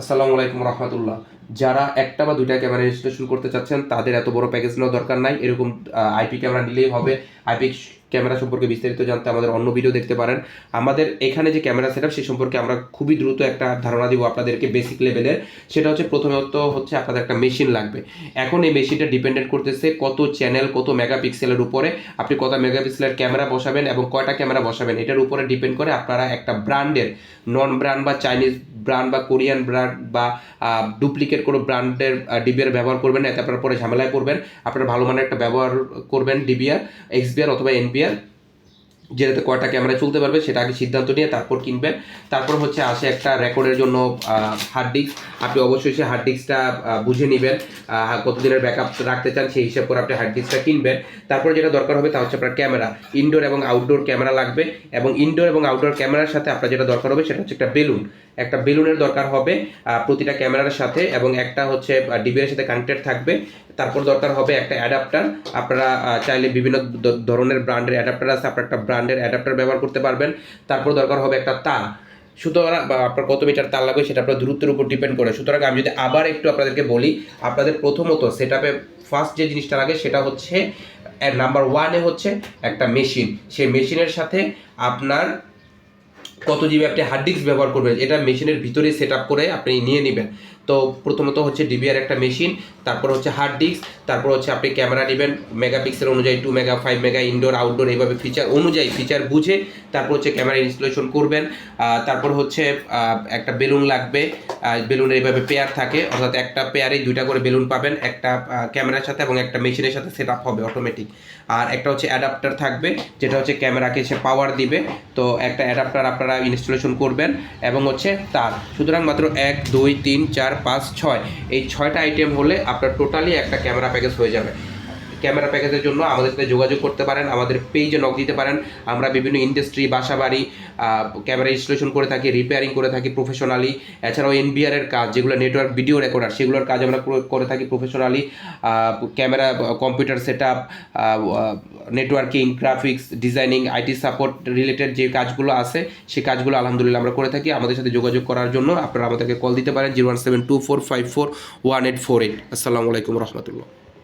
আসসালামু আলাইকুম রহমতুল্লাহ। যারা একটা বা দুইটা ক্যামেরা ইনস্টলেশন করতে চাচ্ছেন, তাদের এত বড় প্যাকেজ নেওয়ার দরকার নাই। এরকম আইপি ক্যামেরা নিলেই হবে। আইপি ক্যামেরা সম্পর্কে বিস্তারিত জানতে আমাদের অন্য ভিডিও দেখতে পারেন। আমাদের এখানে যে ক্যামেরা সেটআপ সেই সম্পর্কে আমরা খুবই দ্রুত একটা ধারণা দিব আপনাদেরকে বেসিক লেভেলের সেটা হচ্ছে প্রথমত হচ্ছে আপনাদের একটা মেশিন লাগবে। এখন এই মেশিনটা ডিপেন্ডেন্ট করতেছে কত চ্যানেল কত মেগাপিক্সেলের উপরে। আপনি কত মেগাপিক্সেলের ক্যামেরা বসাবেন এবং কয়টা ক্যামেরা বসাবেন, এটার উপরে ডিপেন্ড করে আপনারা একটা ব্র্যান্ডের নন ব্র্যান্ড বা চাইনিজ ব্র্যান্ড বা কোরিয়ান ব্র্যান্ড বা ডুপ্লিকেট কোনো ব্র্যান্ডের ডিবিআর ব্যবহার করবেন না, এতে আপনারা পরে ঝামেলায় পড়বেন। আপনারা ভালো মানের একটা ব্যবহার করবেন ডিবিআর এক্সবিআর অথবা এনবিআর যেটাতে কয়টা ক্যামেরা চলতে পারবে সেটা আগে সিদ্ধান্ত নিয়ে তারপর কিনবেন তারপর হচ্ছে আসে একটা রেকর্ডের জন্য হার্ড ডিস্ক আপনি অবশ্যই সেই হার্ড ডিস্কটা বুঝে নেবেন কতদিনের ব্যাকআপ রাখতে চান, সেই হিসাব করে আপনি হার্ড ডিস্কটা কিনবেন। তারপর যেটা দরকার হবে তা হচ্ছে আপনার ক্যামেরা। ইনডোর এবং আউটডোর ক্যামেরা লাগবে এবং ইনডোর এবং আউটডোর ক্যামেরার সাথে আপনার যেটা দরকার হবে সেটা হচ্ছে একটা বেলুন। একটা বেলুনের দরকার হবে প্রতিটা ক্যামেরার সাথে এবং একটা হচ্ছে ডিবিআর সাথে কানেক্টেড থাকবে। তারপর দরকার হবে একটা অ্যাডাপ্টার আপনারা চাইলে বিভিন্ন ধরনের ব্র্যান্ডের অ্যাডাপ্টার আছে। আপনার একটা ব্র্যান্ডের অ্যাডাপ্টার ব্যবহার করতে পারবেন। তারপর দরকার হবে একটা তার। সুতরাং আপনার কত মিটার তার লাগবে সেটা আপনার দূরত্বের উপর ডিপেন্ড করে। সুতরাং আমি যদি আবার একটু আপনাদেরকে বলি, আপনাদের প্রথমত সেট আপে ফার্স্ট যে জিনিসটা লাগে সেটা হচ্ছে নাম্বার ওয়ানে হচ্ছে একটা মেশিন সেই মেশিনের সাথে আপনার কত জিবি আপনি হার্ড ডিস্ক ব্যবহার করবেন, এটা মেশিনের ভিতরে সেট করে আপনি নিয়ে নেবেন। তো প্রথমত হচ্ছে ডিবিআর একটা মেশিন তারপর হচ্ছে হার্ড ডিস্ক তারপর হচ্ছে আপনি ক্যামেরা নেবেন মেগাপিক্সেল অনুযায়ী two mega five mega indoor outdoor এইভাবে ফিচার অনুযায়ী ফিচার বুঝে তারপর হচ্ছে ক্যামেরা ইনস্টলেশন করবেন। তারপর হচ্ছে একটা বেলুন লাগবে বেলুনের এইভাবে পেয়ার থাকে, অর্থাৎ একটা পেয়ারেই দুইটা করে বেলুন পাবেন, একটা ক্যামেরার সাথে এবং একটা মেশিনের সাথে সেট আপ হবে অটোমেটিক আর একটা হচ্ছে অ্যাডাপ্টার থাকবে, যেটা হচ্ছে ক্যামেরাকে সে পাওয়ার দিবে। তো একটা অ্যাডাপ্টার আপনারা ইনস্টলেশন করবেন এবং হচ্ছে তার। সুতরাং মাত্র এক, দুই, তিন, চার, পাঁচ, ছয়। এই ছয়টা আইটেম হলে আপনার টোটালি একটা ক্যামেরা প্যাকেজ হয়ে যাবে। ক্যামেরা প্যাকেজের জন্য আমাদের সাথে যোগাযোগ করতে পারেন, আমাদের পেজে নক দিতে পারেন। আমরা বিভিন্ন ইন্ডাস্ট্রি বাসাবাড়ি ক্যামেরা ইনস্টলেশন করে থাকি রিপেয়ারিং করে থাকি প্রফেশনালি এছাড়াও এনবিআর এর কাজ, যেগুলো নেটওয়ার্ক ভিডিও রেকর্ডার সেগুলোর কাজ আমরা করে থাকি professionally camera computer set up networking graphics designing IT support related যে কাজগুলো আছে সেই কাজগুলো আলহামদুলিল্লাহ আমরা করে থাকি। আমাদের সাথে যোগাযোগ করার জন্য আপনারা আমাদেরকে কল দিতে পারেন zero one seven two four five four one eight four eight আসসালামু আলাইকুম রহমতুল্লাহ।